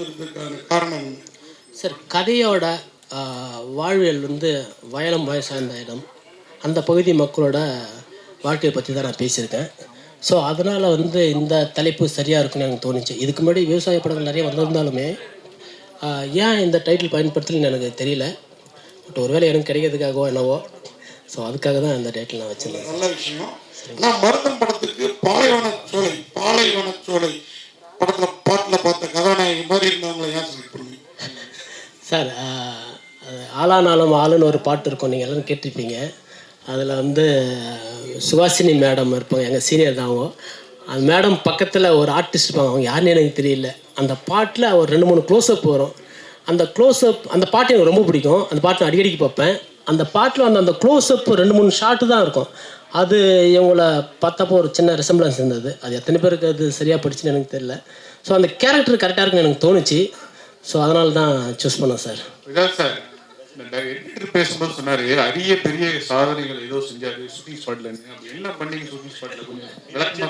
தேர்ந்தெடுத்ததுக்கான காரணம்? சார் கதையோட வாழ்வியல் வந்து வயலம் வய சார்ந்த இடம். அந்த பகுதி மக்களோட வாழ்க்கையை பற்றி தான் நான் பேசியிருக்கேன். ஸோ அதனால் வந்து இந்த தலைப்பு சரியாக இருக்குன்னு எனக்கு தோணுச்சு. இதுக்கு முன்னாடி விவசாய படங்கள் நிறைய வந்திருந்தாலுமே ஏன் இந்த டைட்டில் பயன்படுத்தலன்னு எனக்கு தெரியல. பட் ஒருவேளை எனக்கு கிடைக்கிறதுக்காகவோ என்னவோ ஸோ அதுக்காக தான் இந்த டைட்டில் நான் வச்சுருந்தேன். நல்ல விஷயம். நான் மருதம் படத்துக்கு பாலைவன சோலை பாலைவன சோலை படத்துல பாட்டுல பார்த்த கதாநாயகி மாதிரி இருந்தவங்களை ஏன் செலக்ட் சார் ஆளானாலும் ஆளுன்னு ஒரு பாட்டு இருக்கும். நீங்கள் எல்லாரும் கேட்டிருப்பீங்க. அதில் வந்து சுபாஷினி மேடம் இருப்பாங்க. எங்கள் சீனியர் தான் அவங்க. அந்த மேடம் பக்கத்தில் ஒரு ஆர்டிஸ்ட் இருப்பாங்க. அவங்க யாருன்னு எனக்கு தெரியல. அந்த பாட்டில் ஒரு ரெண்டு மூணு க்ளோஸ்அப் வரும். அந்த க்ளோஸ்அப் அந்த பாட்டு எனக்கு ரொம்ப பிடிக்கும். அந்த பாட்டு நான் அடிக்கடிக்கு பார்ப்பேன். அந்த பாட்டில் வந்து அந்த க்ளோஸ்அப் ரெண்டு மூணு ஷாட்டு தான் இருக்கும். அது இவங்கள பார்த்தப்போ ஒரு சின்ன ரெசம்பிளன்ஸ் இருந்தது. அது எத்தனை பேருக்கு அது சரியாக படிச்சுன்னு எனக்கு தெரியல. ஸோ அந்த கேரக்டர் கரெக்டாக இருக்குன்னு எனக்கு தோணுச்சு. ஸோ அதனால தான் சூஸ் பண்ணேன் சார் இதான் சார் பேசும்போது சொன்னாரு. அரிய பெரிய சாதனைகள் ஏதோ செஞ்சாரு ஷூட்டிங் ஸ்பாட்ல அப்படி என்ன பண்ணீங்க ஷூட்டிங் ஸ்பாட்ல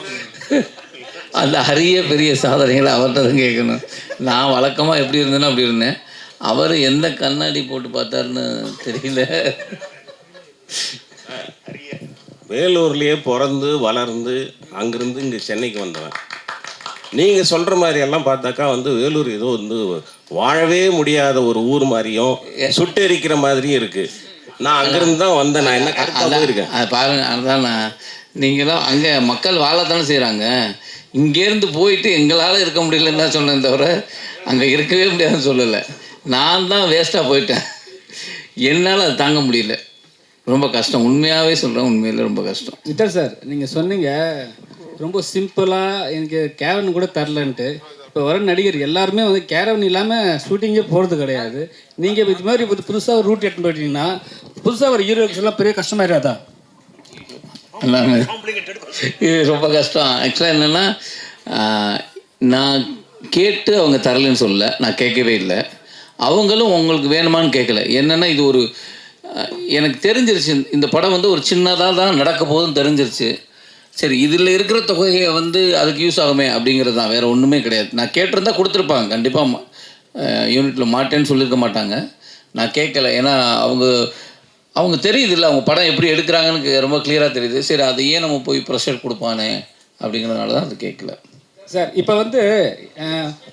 அந்த அரிய பெரிய சாதனைகளை அவர்கிட்ட தான் கேட்கணும். நான் வழக்கமாக எப்படி இருந்தேனோ அப்படி இருந்தேன். அவர் எந்த கண்ணாடி போட்டு பார்த்தாருன்னு தெரியல. வேலூர்லேயே பிறந்து வளர்ந்து அங்கேருந்து இங்கே சென்னைக்கு வந்தவன். நீங்கள் சொல்கிற மாதிரி எல்லாம் பார்த்தாக்கா வந்து வேலூர் ஏதோ வந்து வாழவே முடியாத ஒரு ஊர் மாதிரியும் சுட்டெரிக்கிற மாதிரியும் இருக்குது நான் அங்கேருந்து தான் வந்தேன். நான் என்ன கரெக்டாக போயிருக்கேன்? அது பாருங்க அதுதான் நான் நீங்களாம் அங்கே மக்கள் வாழத்தானே செய்கிறாங்க இங்கேருந்து போயிட்டு எங்களால் இருக்க முடியலன்னு தான் சொன்னேன் தவிர அங்கே இருக்கவே முடியாதுன்னு சொல்லலை. நான் தான் வேஸ்ட்டாக போயிட்டேன். என்னால் அது தாங்க முடியல. ரொம்ப கஷ்டம். உண்மையாகவே சொல்கிறேன் உண்மையில ரொம்ப கஷ்டம். விட்டர் சார் நீங்கள் சொன்னீங்க ரொம்ப சிம்பிளாக எனக்கு கேரவன் கூட தரலன்ட்டு. இப்போ வர நடிகர் எல்லாருமே வந்து கேரவன் இல்லாமல் ஷூட்டிங்கே போகிறது கிடையாது. நீங்கள் இது மாதிரி புது புதுசாக ஒரு ரூட் எடுத்து போயிட்டீங்கன்னா புதுசாக ஒரு ஹீரோக்கு எல்லாம் பெரிய கஷ்டமாயிடாதா எல்லாமே. இது ரொம்ப கஷ்டம். ஆக்சுவலாக என்னென்னா நான் கேட்டு அவங்க தரலைன்னு சொல்லல. நான் கேட்கவே இல்லை. அவங்களும் உங்களுக்கு வேணுமான்னு கேட்கல. என்னென்னா இது ஒரு எனக்கு தெரிஞ்சிருச்சு. இந்த படம் வந்து ஒரு சின்னதாக தான் நடக்க போகுதுன்னு தெரிஞ்சிருச்சு. சரி இதில் இருக்கிற தொகையை வந்து அதுக்கு யூஸ் ஆகுமே அப்படிங்கிறது தான். வேறு ஒன்றுமே கிடையாது. நான் கேட்டிருந்தா கொடுத்துருப்பாங்க. கண்டிப்பாக யூனிட்டில் மாட்டேன்னு சொல்லியிருக்க மாட்டாங்க. நான் கேட்கல. ஏன்னா அவங்க அவங்க தெரியுது இல்லை அவங்க படம் எப்படி எடுக்கிறாங்கன்னு ரொம்ப கிளியராக தெரியுது. சரி அதை ஏன் நம்ம போய் ப்ரெஷர் கொடுப்பானே அப்படிங்கிறதுனால தான் அது கேட்கல. சார் இப்போ வந்து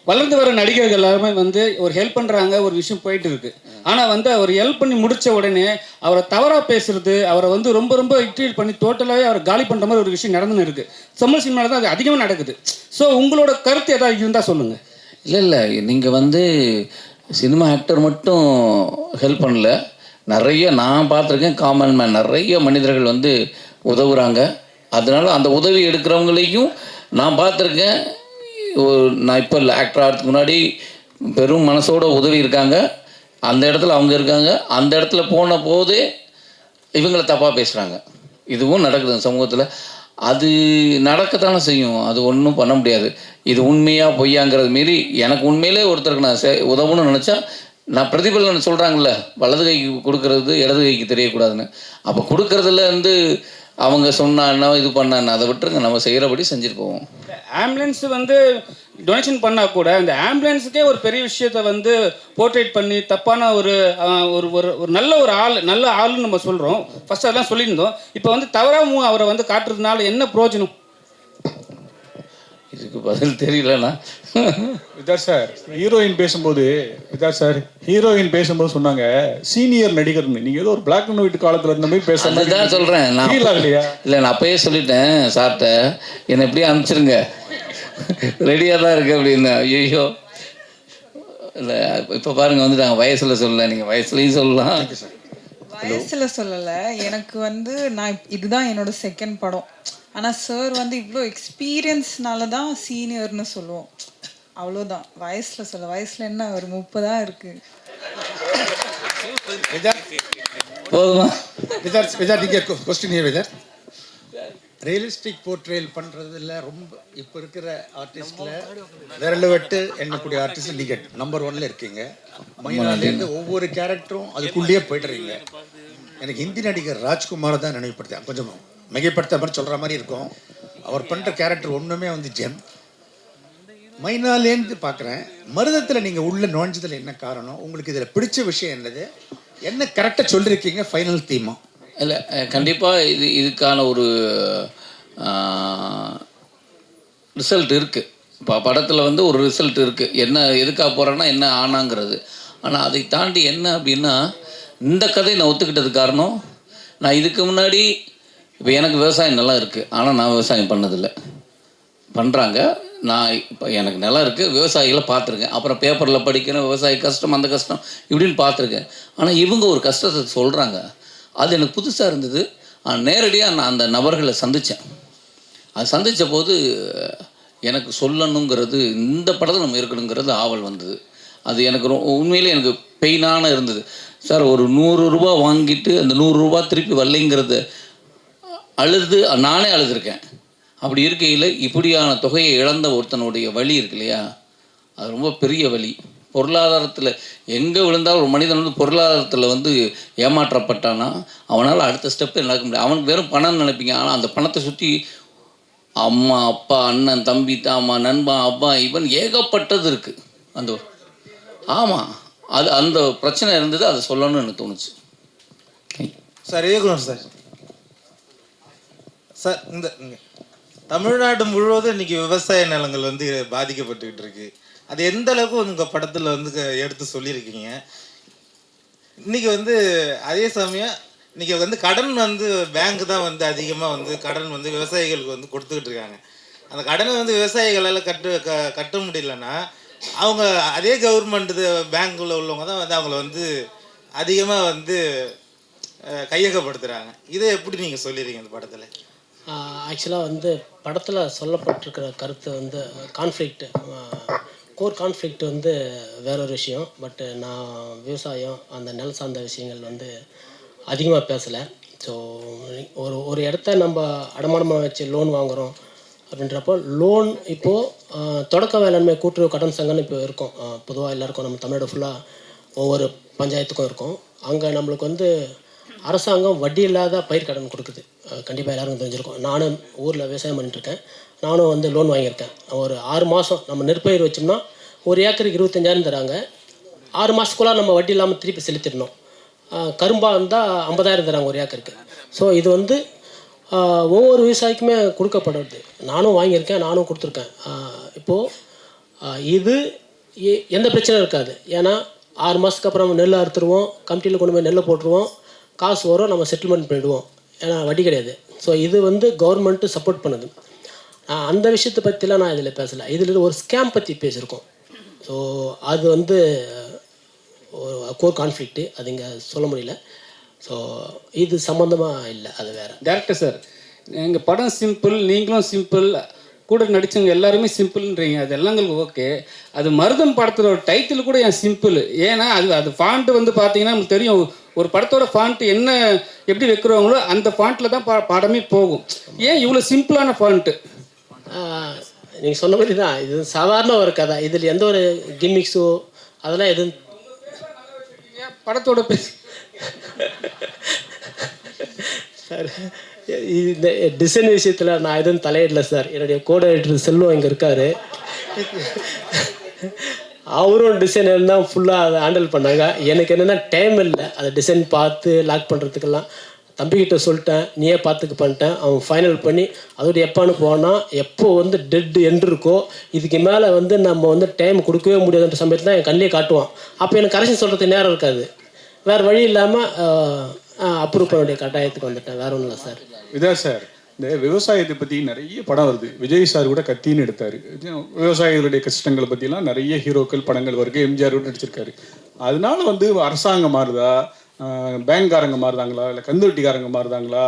வளர்ந்து வர நடிகர்கள் எல்லாருமே வந்து ஒரு ஹெல்ப் பண்ணுறாங்க ஒரு விஷயம் போயிட்டு இருக்குது ஆனால் வந்து அவர் ஹெல்ப் பண்ணி முடித்த உடனே அவரை தவறாக பேசுறது அவரை வந்து ரொம்ப ரொம்ப இக்ட்ரீட் பண்ணி டோட்டலாகவே அவரை காலி பண்ணுற மாதிரி ஒரு விஷயம் நடந்துன்னு இருக்குது தமிழ் சினிமாவில் தான் அது அதிகமாக நடக்குது. ஸோ உங்களோட கருத்து ஏதாவது இருந்தால் சொல்லுங்கள் இல்லை இல்லை. நீங்கள் வந்து சினிமா ஆக்டர் மட்டும் ஹெல்ப் பண்ணல. நிறைய நான் பார்த்துருக்கேன் காமன் மேன் நிறைய மனிதர்கள் வந்து உதவுறாங்க. அதனால அந்த உதவி எடுக்கிறவங்களையும் நான் பார்த்துருக்கேன். நான் இப்போ இல்லை ஆக்டர் ஆகிறதுக்கு முன்னாடி பெரும் மனசோட உதவி இருக்காங்க. அந்த இடத்துல அவங்க இருக்காங்க. அந்த இடத்துல போன போதே இவங்கள தப்பாக பேசுகிறாங்க இதுவும் நடக்குது சமூகத்தில். அது நடக்கத்தானே செய்யும். அது ஒன்றும் பண்ண முடியாது. இது உண்மையாக பொய்யாங்கிறது மீறி எனக்கு உண்மையிலே ஒருத்தருக்கு நான் செ- உதவணும்னு நினச்சா நான் பிரதிபலன் சொல்கிறாங்கல்ல வலது கைக்கு கொடுக்கறது இடது கைக்கு தெரியக்கூடாதுன்னு. அப்போ கொடுக்கறதுல இருந்து அவங்க சொன்னா என்ன இது பண்ணான்னு அதை விட்டுருங்க. நம்ம செய்கிறபடி செஞ்சுட்டு போவோம். ஆம்புலன்ஸ் வந்து டொனேஷன் பண்ணால் கூட இந்த ஆம்புலன்ஸுக்கே ஒரு பெரிய விஷயத்த வந்து போர்ட்ரேட் பண்ணி தப்பான ஒரு ஒரு ஒரு ஒரு நல்ல ஒரு ஆள் நல்ல ஆள்னு நம்ம சொல்கிறோம் ஃபர்ஸ்ட் அதெல்லாம் சொல்லியிருந்தோம். இப்போ வந்து தவறாகவும் அவரை வந்து காட்டுறதுனால என்ன பிரயோஜனம்? இதுக்கு பதில் தெரியலண்ணா. விதார் சார் ஹீரோயின் பேசும்போது விதார் சார் ஹீரோயின் பேசும்போது சொன்னாங்க சீனியர் நடிகர்னு நீங்க ஏதோ ஒரு பிளாக் அண்ட் ஒயிட் காலத்துல இருந்த மாதிரி பேசுற மாதிரி அதுதான் சொல்கிறேன் நான் இல்லை நான் அப்பயே சொல்லிட்டேன் சார்கிட்ட என்னை எப்படியும் அனுப்பிச்சிருங்க. ரெடியாக தான் இருக்கு அப்படின்னு. ஐயோ இல்லை இப்போ பாருங்க வந்துட்டாங்க. வயசில் சொல்லல நீங்கள் வயசுலையும் சொல்லலாம். வயசுல சொல்லல. எனக்கு வந்து நான் இதுதான் என்னோட செகண்ட் படம். ஆனா சார் வந்து இவ்வளோ எக்ஸ்பீரியன்ஸ்னால தான் சீனியர்னு சொல்லுவோம். அவ்வளோதான் வயசுல சொல்ல வயசுல என்ன ஒரு முப்பதா இருக்கு. போதுமா? விதார் விதார் நீங்கள் கொஸ்டின் ரியலிஸ்டிக் போர்ட்ரேல் பண்ணுறதுல ரொம்ப இப்போ இருக்கிற ஆர்டிஸ்டில் விரல் வெட்டு எண்ணக்கூடிய ஆர்டிஸ்ட் நீங்கள் நம்பர் ஒன்ல இருக்கீங்க. மைனாலேருந்து ஒவ்வொரு கேரக்டரும் அதுக்குள்ளேயே போய்ட்டுறீங்க எனக்கு ஹிந்தி நடிகர் ராஜ்குமார் தான் நினைவுபடுத்தேன் கொஞ்சம் மிகைப்படுத்த மாதிரி சொல்கிற மாதிரி இருக்கும். அவர் பண்ணுற கேரக்டர் ஒன்றுமே வந்து ஜெம் மைனாலேருந்து பார்க்குறேன் மருதத்தில் நீங்கள் உள்ள நுழைஞ்சதில் என்ன காரணம்? உங்களுக்கு இதில் பிடிச்ச விஷயம் என்னது? என்ன கரெக்டாக சொல்லியிருக்கீங்க ஃபைனல் தீமா இல்லை கண்டிப்பாக இது இதுக்கான ஒரு ரிசல்ட் இருக்குது இப்போ படத்தில் வந்து ஒரு ரிசல்ட் இருக்குது என்ன எதுக்காக போகிறேன்னா என்ன ஆனாங்கிறது. ஆனால் அதை தாண்டி என்ன அப்படின்னா இந்த கதை நான் ஒத்துக்கிட்டது காரணம் நான் இதுக்கு முன்னாடி இப்போ எனக்கு விவசாயம் நல்லா இருக்குது ஆனால் நான் விவசாயம் பண்ணதில்லை. பண்ணுறாங்க நான் இப்போ எனக்கு நிலம் இருக்குது விவசாயிகளை பார்த்துருக்கேன். அப்புறம் பேப்பரில் படிக்கிறேன் விவசாய கஷ்டம் அந்த கஷ்டம் இப்படின்னு பார்த்துருக்கேன். ஆனால் இவங்க ஒரு கஷ்டத்தை சொல்கிறாங்க அது எனக்கு புதுசாக இருந்தது. நேரடியாக நான் அந்த நபர்களை சந்தித்தேன் அது சந்தித்த போது எனக்கு சொல்லணுங்கிறது இந்த படத்தில் நம்ம இருக்கணுங்கிறது ஆவல் வந்தது. அது எனக்கு ரொ உண்மையிலே எனக்கு பெயினான இருந்தது. சார் ஒரு நூறு ரூபா வாங்கிட்டு அந்த நூறுரூபா திருப்பி வரலைங்கிறது அழுது நானே அழுதுருக்கேன். அப்படி இருக்கையில் இப்படியான தொகையை இழந்த ஒருத்தனுடைய வழி இருக்கு இல்லையா? அது ரொம்ப பெரிய வழி. பொருளாதாரத்தில் எங்கே விழுந்தாலும் ஒரு மனிதன் வந்து பொருளாதாரத்தில் வந்து ஏமாற்றப்பட்டானா? அவனால் அடுத்த ஸ்டெப்பு நடக்க முடியாது. அவனுக்கு வெறும் பணம்னு நினைப்பீங்க. ஆனால் அந்த பணத்தை சுற்றி அம்மா அப்பா அண்ணன் தம்பி தாமா நண்பன் அப்பா இவன் ஏகப்பட்டது இருக்குது அந்த ஆமாம் அது அந்த பிரச்சனை இருந்தது அதை சொல்லணும்னு எனக்கு தோணுச்சு. சார் இயக்குனர் சார். சார் இந்த. தமிழ்நாடு முழுவதும் இன்னைக்கு விவசாய நிலங்கள் வந்து பாதிக்கப்பட்டுக்கிட்டு இருக்கு. அது எந்த அளவுக்கு உங்கள் படத்தில் வந்து க- எடுத்து சொல்லியிருக்கீங்க? இன்னைக்கு வந்து அதே சமயம் இன்னைக்கு வந்து கடன் வந்து பேங்க் தான் வந்து அதிகமாக வந்து கடன் வந்து விவசாயிகளுக்கு வந்து கொடுத்துக்கிட்டு இருக்காங்க. அந்த கடனை வந்து விவசாயிகளால் கட்டு க கட்ட முடியலன்னா அவங்க அதே கவர்மெண்ட் பேங்க்கில் உள்ளவங்க தான் வந்து அவங்கள வந்து அதிகமாக வந்து கையகப்படுத்துகிறாங்க இதை எப்படி நீங்கள் சொல்லிடுறீங்க இந்த படத்தில்? ஆக்சுவலாக வந்து படத்தில் சொல்லப்பட்டிருக்கிற கருத்து வந்து கான்ஃப்ளிக்ட் கோர் கான்ஃப்ளிக்ட் வந்து வேற ஒரு விஷயம். பட்டு நான் விவசாயம் அந்த நில சார்ந்த விஷயங்கள் வந்து அதிகமாக பேசலை. ஸோ ஒரு ஒரு இடத்த நம்ம அடமானமாக வச்சு லோன் வாங்குகிறோம் அப்படின்றப்போ லோன் இப்போது தொடக்க வேளாண்மை கூட்டுறவு கடன் சங்கம்னு இப்போ இருக்கும். பொதுவாக எல்லாருக்கும் நம்ம தமிழ்நாடு ஃபுல்லாக ஒவ்வொரு பஞ்சாயத்துக்கும் இருக்கும். அங்கே நம்மளுக்கு வந்து அரசாங்கம் வட்டி இல்லாத பயிர் கடன் கொடுக்குது. கண்டிப்பாக எல்லாருக்கும் தெரிஞ்சிருக்கும். நானும் ஊரில் விவசாயம் பண்ணிட்டு இருக்கேன். நானும் வந்து லோன் வாங்கியிருக்கேன். ஒரு ஆறு மாதம் நம்ம நெற்பயிர் வச்சோம்னா ஒரு ஏக்கருக்கு இருபத்தஞ்சாயிரம் தராங்க. ஆறு மாதத்துக்குள்ளே நம்ம வட்டி இல்லாமல் திருப்பி செலுத்திடணும். கரும்பாக இருந்தால் ஐம்பதாயிரம் தராங்க ஒரு ஏக்கருக்கு. ஸோ இது வந்து ஒவ்வொரு விவசாயிக்குமே கொடுக்கப்படுறது. நானும் வாங்கியிருக்கேன் நானும் கொடுத்துருக்கேன். இப்போது இது எந்த பிரச்சனையும் இருக்காது. ஏன்னா ஆறு மாதத்துக்கு அப்புறம் நெல் அறுத்துருவோம் கமிட்டியில் கொண்டு போய் நெல்லை போட்டுருவோம் காசு வரும் நம்ம செட்டில்மெண்ட் பண்ணிவிடுவோம் ஏன்னா வட்டி கிடையாது. ஸோ இது வந்து கவர்மெண்ட்டு சப்போர்ட் பண்ணுது. அந்த விஷயத்தை பற்றிலாம் நான் இதில் பேசலை. இதில் ஒரு ஸ்கேம் பற்றி பேசியிருக்கோம் ஸோ அது வந்து ஒரு கோர் கான்ஃப்ளிக்ட்டு அது இங்கே சொல்ல முடியல. ஸோ இது சம்மந்தமாக இல்லை அது வேறு. டேரக்டர் சார் எங்கள் படம் சிம்பிள் நீங்களும் சிம்பிள் கூட நடிச்சவங்க எல்லாருமே சிம்பிள்ன்றீங்க அது எல்லாம் எங்களுக்கு ஓகே அது மருதம் படத்தோட டைட்டில் கூட என் சிம்பிள் ஏன்னா அது அது ஃபாண்ட் வந்து பார்த்தீங்கன்னா நமக்கு தெரியும் ஒரு படத்தோட ஃபாண்ட் என்ன எப்படி வைக்கிறவங்களோ அந்த ஃபாண்ட்டில் தான் பா படமே போகும். ஏன் இவ்வளோ சிம்பிளான ஃபாண்ட்டு நீங்கள் சொன்ன மாதிரி தான். இது சாதாரண ஒரு கதை. இதில் எந்த ஒரு கிம்மிக்ஸோ அதெல்லாம் எதுவும் படத்தோட பேச சார் இந்த டிசைன் விஷயத்தில் நான் எதுவும் தலையிடல சார். என்னுடைய கோட எடிட்டர் செல்வம் இங்கே இருக்கார். அவரும் டிசைனர் தான் ஃபுல்லாக அதை ஹேண்டில் பண்ணாங்க. எனக்கு என்னென்னா டைம் இல்லை. அதை டிசைன் பார்த்து லாக் பண்ணுறதுக்கெல்லாம் தம்பிக்கிட்ட சொல்லிட்டேன் நீயே பார்த்துக்கு பண்ணிட்டேன். அவன் ஃபைனல் பண்ணி அதோட எப்பான்னு போனால் எப்போ வந்து டெட் எண்ட் இருக்கோ இதுக்கு மேலே வந்து நம்ம வந்து டைம் கொடுக்கவே முடியாதுன்ற சமயத்தில் தான் என் கண்ணிலே காட்டுவான். அப்போ எனக்கு கரெக்ஷன் சொல்கிறதுக்கு நேரம் இருக்காது. வேறு வழி இல்லாமல் அப்ரூவ் பண்ண வேண்டிய கட்டாயத்துக்கு வந்துட்டேன். வேற ஒன்றும் இல்லை சார். இதா சார் இந்த விவசாயத்தை பற்றி நிறைய படம் வருது. விஜய் சார் கூட கத்தின்னு எடுத்தார். விவசாயிகளுடைய கஷ்டங்களை பற்றிலாம் நிறைய ஹீரோக்கள் படங்கள் வருது. எம்ஜிஆர் கூட நடிச்சிருக்காரு. அதனால வந்து அரசாங்கம் மாறுதா? பேன்காரங்க பேங்க்காரங்க மாறுதாங்களா? இல்லை கந்துவட்டிக்காரங்க மாறுதாங்களா?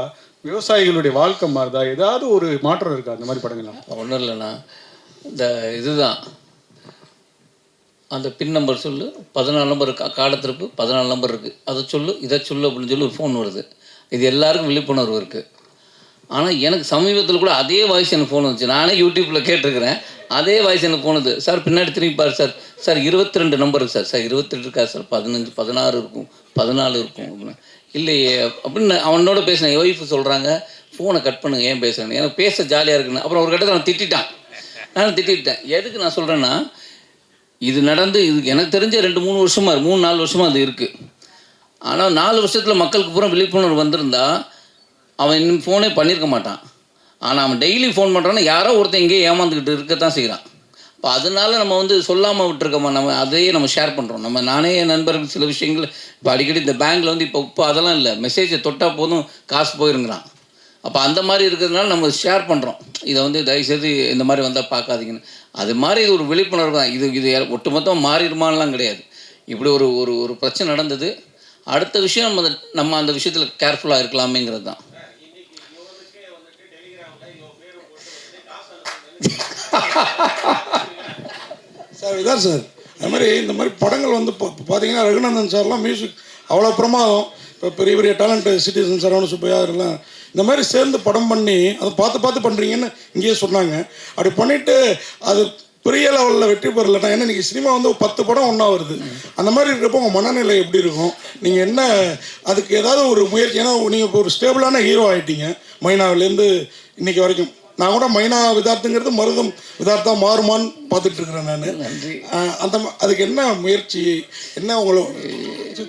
விவசாயிகளுடைய வாழ்க்கை மாறுதா? ஏதாவது ஒரு மாற்றம் இருக்கா அந்த மாதிரி படங்கள்லாம் ஒன்றும் இல்லைண்ணா. இந்த இதுதான். அந்த பின் நம்பர் சொல்லு. பதினாலு நம்பர் இருக்கு. காலத்திருப்பு பதினாலு நம்பர் இருக்குது அதை சொல்லு இதை சொல்லு அப்படின்னு சொல்லி ஒரு ஃபோன் வருது. இது எல்லாருக்கும் விழிப்புணர்வு இருக்குது ஆனால் எனக்கு சமீபத்தில் கூட அதே வாய்ஸ் எனக்கு ஃபோன் வந்துச்சு. நானே யூடியூப்பில் கேட்டிருக்கிறேன். அதே வாய்ஸ் எனக்கு போனது சார் பின்னாடி திரும்பி பாரு சார். சார் இருபத்தி ரெண்டு நம்பர் சார். சார் இருபத்தெட்டு இருக்கா சார்? பதினஞ்சு பதினாறு இருக்கும் பதினாலு இருக்கும். அப்படின்னு. இல்லையே. அப்படின்னு அவனோட பேசினேன். என் ஒய்ஃபு சொல்கிறாங்க ஃபோனை கட் பண்ணுங்க ஏன் பேசுகிறேன் எனக்கு பேச ஜாலியாக இருக்குன்னு. அப்புறம் ஒரு கட்டத்தில் நான் திட்டான் நான் திட்டிட்டேன். எதுக்கு நான் சொல்கிறேன்னா இது நடந்து இது எனக்கு தெரிஞ்ச ரெண்டு மூணு வருஷமாக மூணு நாலு வருஷமா அது இருக்குது ஆனால் நாலு வருஷத்தில் மக்களுக்கு பூரா விழிப்புணர்வு வந்திருந்தால் அவன் இன்னும் ஃபோனே பண்ணியிருக்க மாட்டான். ஆனால் அவன் டெய்லி ஃபோன் பண்ணுறான்னா யாரோ ஒருத்தன் இங்கேயே ஏமாந்துக்கிட்டு இருக்கத்தான் செய்கிறான் இப்போ அதனால நம்ம வந்து சொல்லாமல் விட்டுருக்கோமா? நம்ம அதையே நம்ம ஷேர் பண்ணுறோம் நம்ம நானே என் நண்பர்கள் சில விஷயங்கள் இப்போ அடிக்கடி இந்த பேங்க்கில் வந்து இப்போ இப்போ அதெல்லாம் இல்லை. மெசேஜை தொட்டால் போதும் காசு போயிருங்கிறான். அப்போ அந்த மாதிரி இருக்கிறதுனால நம்ம ஷேர் பண்ணுறோம் இதை வந்து தயவுசெய்து இந்த மாதிரி வந்தால் பார்க்காதீங்கன்னு. அது மாதிரி இது ஒரு விழிப்புணர்வு தான். இது இது ஒட்டுமொத்தம் மாறிடுமான்லாம் கிடையாது. இப்படி ஒரு ஒரு ஒரு பிரச்சனை நடந்தது. அடுத்த விஷயம் நம்ம நம்ம அந்த விஷயத்தில் கேர்ஃபுல்லாக இருக்கலாமேங்கிறது தான். சார் இதான் சார் அது மாதிரி இந்த மாதிரி படங்கள் வந்து பார்த்தீங்கன்னா ரகுநந்தன் சார்லாம் மியூசிக் அவ்வளோ பிரமாதம். இப்போ பெரிய பெரிய டேலண்ட் சிட்டிசன் சரவண சுப்பையா எல்லாம். இந்த மாதிரி சேர்ந்து படம் பண்ணி அதை பார்த்து பார்த்து பண்ணுறீங்கன்னு இங்கேயே சொன்னாங்க. அப்படி பண்ணிவிட்டு அது பெரிய லெவலில் வெற்றி பெறலன்னா ஏன்னா இன்றைக்கி சினிமா வந்து பத்து படம் ஒன்றா வருது. அந்த மாதிரி இருக்கிறப்போ உங்கள் மனநிலை எப்படி இருக்கும்? நீங்கள் என்ன அதுக்கு ஏதாவது ஒரு முயற்சி ஏன்னா நீங்கள் இப்போ ஒரு ஸ்டேபிளான ஹீரோ ஆகிட்டீங்க மைனாவிலேருந்து இன்னைக்கு வரைக்கும். நான் கூட மைனா விதார்த்துங்கிறது மருதம் விதார்த்தா மாறுமான்னு பார்த்துட்டு இருக்கிறேன் நான். அந்த அதுக்கு என்ன முயற்சி என்ன உங்களை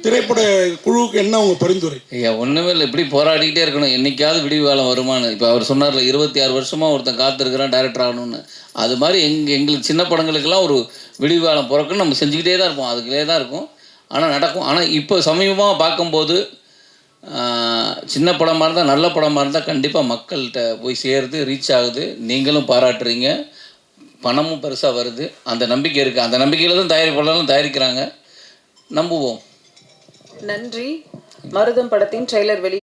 திரைப்பட குழுவுக்கு என்ன உங்க பரிந்துரை? ஐயா ஒன்றுமே இல்லை. இப்படி போராடிக்கிட்டே இருக்கணும். என்னைக்காவது விடிவு காலம் வருமானு. இப்போ அவர் சொன்னார்ல இருபத்தி ஆறு வருஷமாக ஒருத்தன் காத்திருக்கிறான் டைரக்டர் ஆகணும்னு. அது மாதிரி எங்க எங்களுக்கு சின்ன படங்களுக்கெல்லாம் ஒரு விடிவு காலம் பிறக்குன்னு நம்ம செஞ்சுக்கிட்டே தான் இருப்போம். அதுக்குள்ளே தான் இருக்கும். ஆனால் நடக்கும். ஆனால் இப்போ சமீபமாக பார்க்கும்போது சின்ன படமாக இருந்தால் நல்ல படமாக இருந்தால் கண்டிப்பாக மக்கள்கிட்ட போய் சேருது ரீச் ஆகுது. நீங்களும் பாராட்டுறீங்க. பணமும் பெருசாக வருது. அந்த நம்பிக்கை இருக்குது அந்த நம்பிக்கையில் தான் தயாரிப்பாளர்களும் தயாரிக்கிறாங்க. நம்புவோம். நன்றி. மருதம் படத்தின் ட்ரெய்லர் வெளி